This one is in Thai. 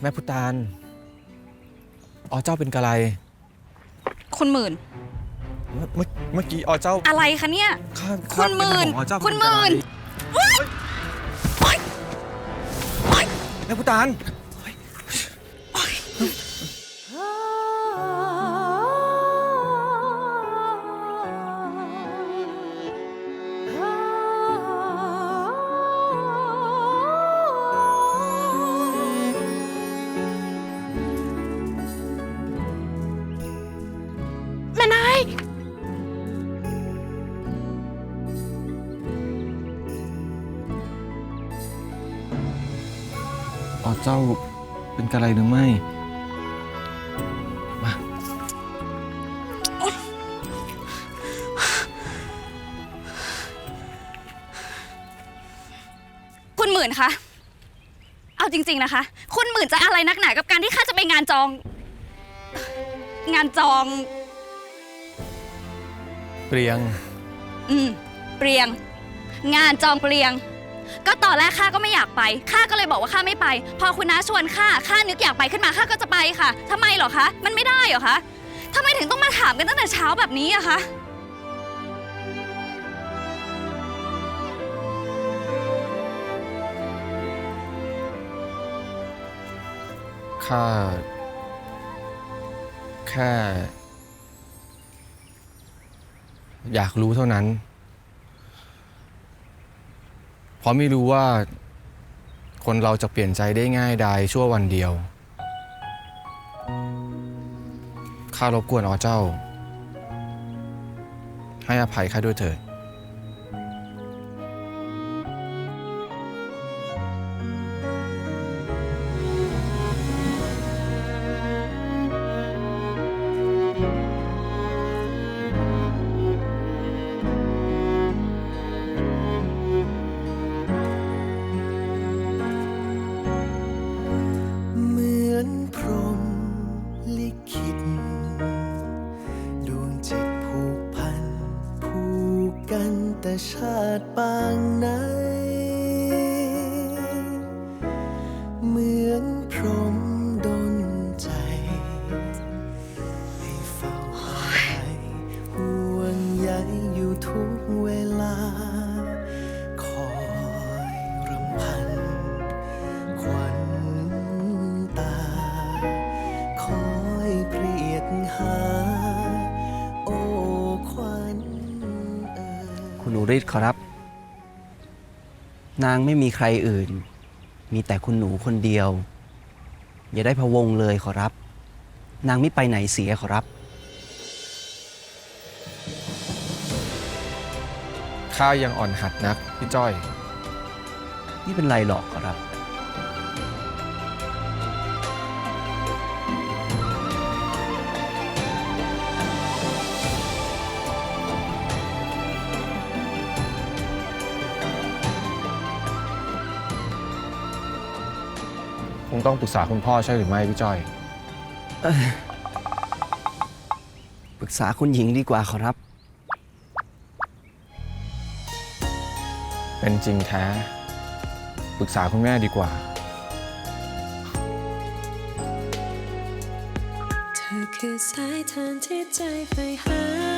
แม่พุตานอ๋อเจ้าเป็นกะไร คุณหมื่น เมื่อเมื่อเมื่อกี้อ๋อเจ้าอะไรคะเนี่ย ข้าคุข้าณหมื่นเป็ห่วงอ๋อเจ้าคุณหมื่นแม่พุตาน อ๋อเจ้าเป็นกะไรหรือไม่ มา คุณหมื่นคะ เอาจริง ๆนะคะ คุณหมื่นจะอะไรนักหนากับการที่ข้าจะไปงานจอง งานจอง เปรียง อืม เปรียง งานจองเปรียง ก็ตอนแรกข้าก็ไม่อยากไปข้าก็เลยบอกว่าข้าไม่ไป พอคุณน้าชวนข้าข้านึกอยากไปขึ้นมาข้าก็จะไปค่ะทำไมเหรอคะ มันไม่ได้เหรอคะทำไมถึงต้องมาถามกันตั้งแต่เช้าแบบนี้อะคะข้าแค่ อยากรู้เท่านั้น เพราะไม่รู้ว่า คนเราจะเปลี่ยนใจได้ง่ายดายชั่ววันเดียว ข้ารบกวนอ๋อเจ้า ให้อภัยข้าด้วยเถิด ชาติปางไหน ฤทธิ์ขอรับ นางไม่มีใครอื่น มีแต่คุณหนูคนเดียว อย่าได้พะวงเลยขอรับ นางไม่ไปไหนเสียขอรับ ข้ายังอ่อนหัดนักพี่จ้อย นี่เป็นไรหรอกขอรับ คงต้องปรึกษาคุณพ่อใช่หรือไม่พี่จ้อย ปรึกษาคุณหญิงดีกว่าขอรับ เป็นจริงแท้ ปรึกษาคุณแม่ดีกว่า เธอคือสายทานที่ใจใฝ่หา